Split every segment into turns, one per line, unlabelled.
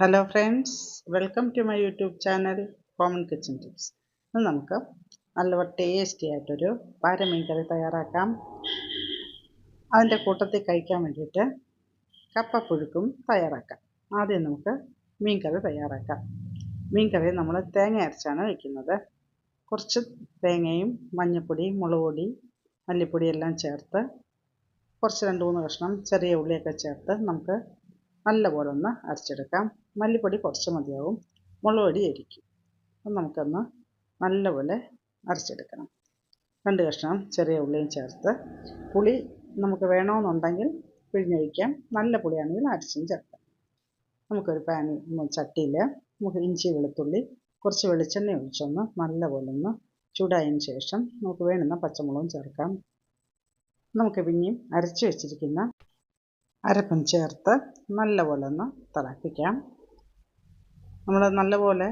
Hello friends welcome to my YouTube channel common kitchen tips ഇന്ന് നമുക്ക് നല്ല tasty ആയിട്ടൊരു പാരമീൻ കറി തയ്യാറാക്കാം. അതിന്റെ കൂട്ടത്തിൽ കഴിക്കാൻ വേണ്ടിയിട്ട് കപ്പപ്പുഴുക്കും തയ്യാറാക്കാം. ആദ്യം നമുക്ക് മീൻ കറി തയ്യാറാക്കാം. മീൻ കറി നമ്മൾ തേങ്ങ അരച്ചാണ് വയ്ക്കുന്നത് കുറച്ച് തേങ്ങയും മഞ്ഞൾപ്പൊടി മുളക് പൊടി മല്ലിപ്പൊടി എല്ലാം ചേർത്ത് കുറച്ച് രണ്ട് മൂന്ന് കഷ്ണം ചെറിയ ഉള്ളിയൊക്കെ ചേർത്ത് നമുക്ക് നല്ലപോലെ ഒന്ന് അരച്ചെടുക്കാം. മല്ലിപ്പൊടി കുറച്ച് മതിയാവും. മുളക് പൊടി അരിക്കും. അപ്പം നമുക്കൊന്ന് നല്ലപോലെ അരച്ചെടുക്കണം. രണ്ട് കഷ്ണം ചെറിയ ഉള്ളിയും ചേർത്ത് പുളി നമുക്ക് വേണമെന്നുണ്ടെങ്കിൽ പിഴിഞ്ഞൊഴിക്കാം. നല്ല പുളിയാണെങ്കിൽ അരച്ചും ചേർക്കാം. നമുക്കൊരു പാൻ ചട്ടിയിൽ നമുക്ക് ഇഞ്ചി വെളുത്തുള്ളി കുറച്ച് വെളിച്ചെണ്ണ ഒഴിച്ചൊന്ന് നല്ലപോലെ ഒന്ന് ചൂടായതിന് ശേഷം നമുക്ക് വേണ്ടുന്ന പച്ചമുളകും ചേർക്കാം. നമുക്ക് പിന്നെയും അരച്ച് വെച്ചിരിക്കുന്ന അരപ്പും ചേർത്ത് നല്ലപോലെ ഒന്ന് തിളപ്പിക്കാം. നമ്മൾ നല്ലപോലെ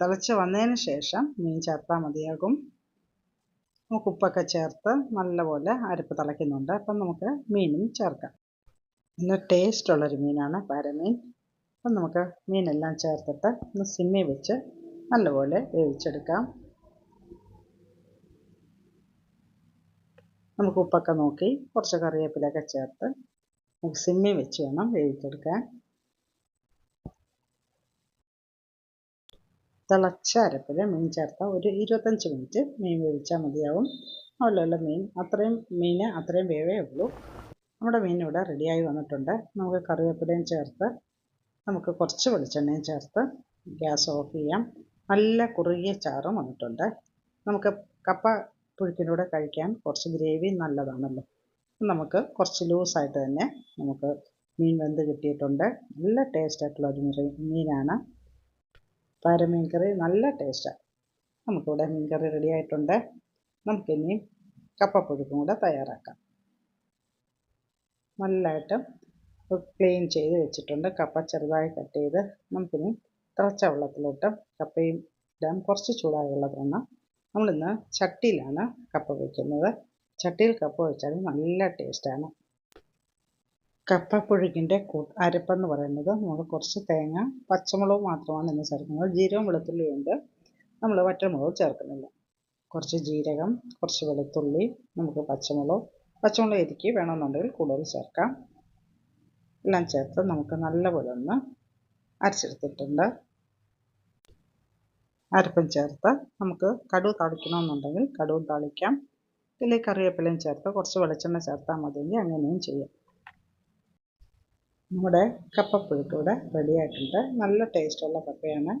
തിളച്ച് വന്നതിന് ശേഷം മീൻ ചേർത്താൽ മതിയാകും. നമുക്ക് ഉപ്പൊക്കെ ചേർത്ത് നല്ലപോലെ അരപ്പ് തിളയ്ക്കുന്നുണ്ട്. അപ്പം നമുക്ക് മീനും ചേർക്കാം. നല്ല ടേസ്റ്റുള്ളൊരു മീനാണ് പാരമീൻ. അപ്പം നമുക്ക് മീനെല്ലാം ചേർത്തിട്ട് ഒന്ന് സിമ്മി വെച്ച് നല്ലപോലെ വേവിച്ചെടുക്കാം. നമുക്ക് ഉപ്പൊക്കെ നോക്കി കുറച്ച് കറിവേപ്പിലൊക്കെ ചേർത്ത് സിമ്മി വെച്ച് വേണം വേവിച്ചെടുക്കാൻ. തിളച്ച അരപ്പിൽ മീൻ ചേർത്ത ഒരു ഇരുപത്തഞ്ച് മിനിറ്റ് മീൻ വേവിച്ചാൽ മതിയാവും. അതുപോലെയുള്ള മീൻ അത്രയും മീൻ അത്രയും വേവേ ഉള്ളൂ. നമ്മുടെ മീൻ ഇവിടെ റെഡിയായി വന്നിട്ടുണ്ട്. നമുക്ക് കറിവേപ്പിലയും ചേർത്ത് നമുക്ക് കുറച്ച് വെളിച്ചെണ്ണയും ചേർത്ത് ഗ്യാസ് ഓഫ് ചെയ്യാം. നല്ല കുറുകിയ ചാറും വന്നിട്ടുണ്ട്. നമുക്ക് കപ്പ പുഴുക്കിന്റെ കഴിക്കാൻ കുറച്ച് ഗ്രേവി നല്ലതാണല്ലോ. നമുക്ക് കുറച്ച് ലൂസായിട്ട് തന്നെ നമുക്ക് മീൻ വെന്ത് കിട്ടിയിട്ടുണ്ട്. നല്ല ടേസ്റ്റ് ആയിട്ടുള്ള ഒരു മീനാണ്. പാരമീൻ കറി നല്ല ടേസ്റ്റാണ് നമുക്കിവിടെ മീൻ കറി റെഡി ആയിട്ടുണ്ട്. നമുക്കിനി കപ്പപ്പുഴുക്കും കൂടെ തയ്യാറാക്കാം. നല്ലതായിട്ട് ക്ലീൻ ചെയ്ത് വെച്ചിട്ടുണ്ട്. കപ്പ ചെറുതായി കട്ട് ചെയ്ത് നമുക്കിനി തിളച്ച വെള്ളത്തിലോട്ട് കപ്പയും ഇടാം. കുറച്ച് ചൂടായ വെള്ളത്തിലാണ് നമ്മളിന്ന് ചട്ടിയിലാണ് കപ്പ വയ്ക്കുന്നത് ചട്ടിയിൽ കപ്പ വെച്ചാൽ നല്ല ടേസ്റ്റാണ്. കപ്പപ്പുഴുക്കിന്റെ അരപ്പെന്ന് പറയുന്നത് നമ്മൾ കുറച്ച് തേങ്ങ പച്ചമുളക് മാത്രമാണ് ഇന്ന് ചേർക്കുന്നത്. ജീരകം വെളുത്തുള്ളിയുണ്ട് നമ്മൾ വറ്റൽമുളക് ചേർക്കുന്നില്ല. കുറച്ച് ജീരകം കുറച്ച് വെളുത്തുള്ളി നമുക്ക് പച്ചമുളക് പച്ചമുളക് എരിക്ക് വേണമെന്നുണ്ടെങ്കിൽ കൂടുതൽ ചേർക്കാം. എല്ലാം ചേർത്ത് നമുക്ക് നല്ലപോലെ ഒന്ന് അരച്ചെടുത്തിട്ടുണ്ട്. അരപ്പം ചേർത്ത് നമുക്ക് കടുവ് താളിക്കണമെന്നുണ്ടെങ്കിൽ കടുവ് താളിക്കാം. ഇതിലേക്ക് കറിവേപ്പിലയും ചേർത്ത് കുറച്ച് വെളിച്ചെണ്ണ ചേർത്താൽ മതിയെങ്കിൽ അങ്ങനെയും ചെയ്യാം. നമ്മുടെ കപ്പപ്പുഴുക്ക് ഇവിടെ റെഡി ആയിട്ടുണ്ട്. നല്ല ടേസ്റ്റുള്ള കപ്പയാണ്.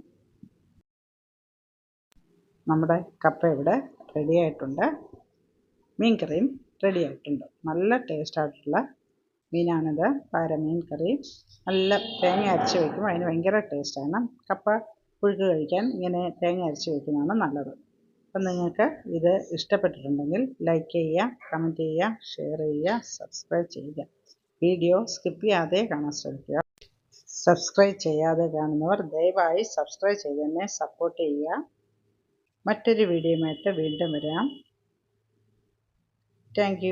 നമ്മുടെ കപ്പ ഇവിടെ റെഡിയായിട്ടുണ്ട് മീൻ കറിയും റെഡി ആയിട്ടുണ്ട്. നല്ല ടേസ്റ്റ് ആയിട്ടുള്ള മീനാണിത്. പാരമീൻ കറി നല്ല തേങ്ങ അരച്ച് വയ്ക്കുമ്പോൾ അതിന് ഭയങ്കര ടേസ്റ്റാണ് കപ്പ പുഴുക്ക് കഴിക്കാൻ ഇങ്ങനെ തേങ്ങ അരച്ച് വയ്ക്കുന്നതാണ് നല്ലത്. അപ്പം നിങ്ങൾക്ക് ഇത് ഇഷ്ടപ്പെട്ടിട്ടുണ്ടെങ്കിൽ ലൈക്ക് ചെയ്യുക കമന്റ് ചെയ്യുക ഷെയർ ചെയ്യുക സബ്സ്ക്രൈബ് ചെയ്യുക. വീഡിയോ സ്കിപ്പ് ചെയ്യാതെ കാണാൻ ശ്രമിക്കുക. സബ്സ്ക്രൈബ് ചെയ്യാതെ കാണുന്നവർ ദയവായി സബ്സ്ക്രൈബ് ചെയ്ത് തന്നെ സപ്പോർട്ട് ചെയ്യുക. മറ്റൊരു വീഡിയോയുമായിട്ട് വീണ്ടും വരാം. താങ്ക്